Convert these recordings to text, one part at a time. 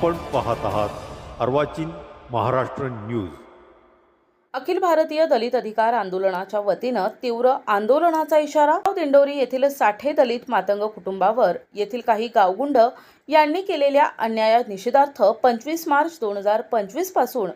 आपण पाहत आहात अर्वाचीन महाराष्ट्र न्यूज. अखिल भारतीय दलित अधिकार आंदोलनाच्या वतीनं तीव्र आंदोलनाचा इशारा दिंडोरी येथील साठे दलित मातंग कुटुंबावर येथील काही गावगुंड यांनी केलेल्या अन्याया निषेधार्थ पंचवीस मार्च दोन हजार पंचवीसपासून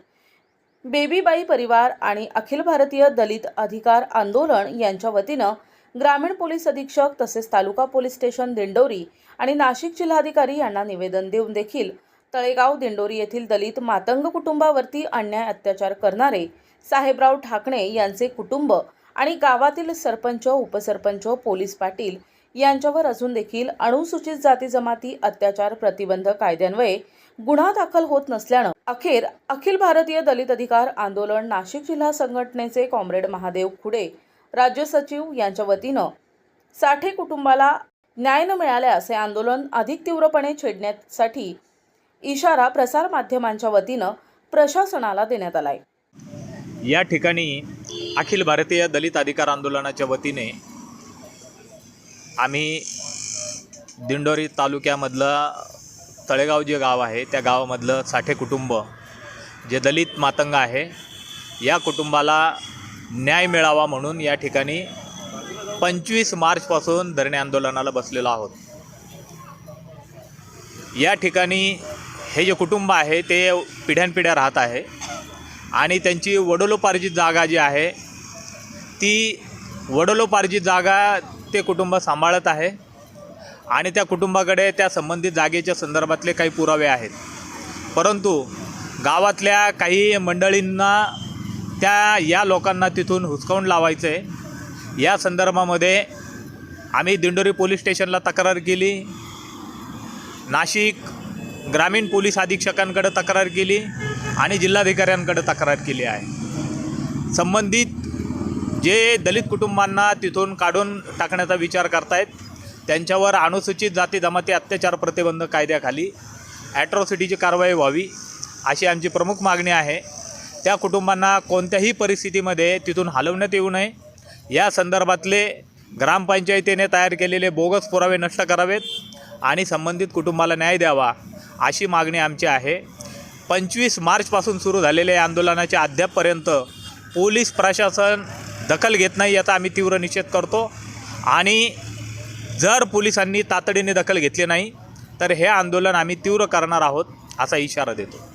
बेबीबाई परिवार आणि अखिल भारतीय दलित अधिकार आंदोलन यांच्या वतीनं ग्रामीण पोलीस अधीक्षक तसेच तालुका पोलीस स्टेशन दिंडोरी आणि नाशिक जिल्हाधिकारी यांना निवेदन देऊन देखील तळेगाव दिंडोरी येथील दलित मातंग कुटुंबावरती अन्याय अत्याचार करणारे साहेबराव ठाकणे यांचे कुटुंब आणि गावातील सरपंच उपसरपंच पोलीस पाटील यांच्यावर अजून देखील अनुसूचित जाती जमाती अत्याचार प्रतिबंध कायद्यान्वये गुन्हा दाखल होत नसल्यानं अखेर अखिल भारतीय दलित अधिकार आंदोलन नाशिक जिल्हा संघटनेचे कॉम्रेड महादेव खुडे राज्य सचिव यांच्या वतीनं साठे कुटुंबाला न्याय न मिळाल्यास हे आंदोलन अधिक तीव्रपणे छेडण्यासाठी इशारा प्रसारमाध्यमांच्या वतीनं प्रशासनाला देण्यात आलाय. या ठिकाणी अखिल भारतीय दलित अधिकार आंदोलनाच्या वतीने आम्ही दिंडोरी तालुक्यामधलं तळेगाव जे गाव आहे त्या गावामधलं साठे कुटुंब जे दलित मातंग आहे या कुटुंबाला न्याय मिळावा म्हणून या ठिकाणी पंचवीस मार्चपासून धरणे आंदोलनाला बसलेलो आहोत. या ठिकाणी हे जे कुटुंब आहे ते पिढ्यानपिढ्या राहत आहे. आणि त्यांची वडलोपार्जित जागा जी आहे ती वडलोपार्जित जागा ते कुटुंब सांभाळत आहे. आणि त्या कुटुंबाकडे त्या संबंधित जागेच्या संदर्भातले काही पुरावे आहेत. परंतु गावातल्या काही मंडळींना त्या या लोकांना तिथून हुसकावून लावायचं. आहे या संदर्भामध्ये आम्ही दिंडोरी पोलीस स्टेशनला तक्रार केली. नाशिक ग्रामीण पोलीस अधीक्षकांकडे तक्रार केली आणि जिल्हाधिकाऱ्यांकडे तक्रार केली आहे. संबंधित जे दलित कुटुंबांना तिथून काढून टाकण्याचा विचार करतायत त्यांच्यावर अनुसूचित जाती जमाती अत्याचार प्रतिबंध कायद्याखाली ॲट्रॉसिटीची कारवाई व्हावी अशी आमची प्रमुख मागणी आहे. त्या कुटुंबांना कोणत्याही परिस्थितीमध्ये तिथून हलवण्यात येऊ नये. या संदर्भातले ग्रामपंचायतीने तयार केलेले बोगस पुरावे नष्ट करावेत आणि संबंधित कुटुंबाला न्याय द्यावा. अशी मागणी आमची आहे. पंचवीस मार्चपासून सुरू झालेल्या या आंदोलनाच्या अद्यापपर्यंत पोलीस प्रशासन दखल घेत नाही याचा आम्ही तीव्र निषेध करतो. आणि जर पोलिसांनी तातडीने दखल घेतली नाही तर हे आंदोलन आम्ही तीव्र करणार आहोत असा इशारा देतो.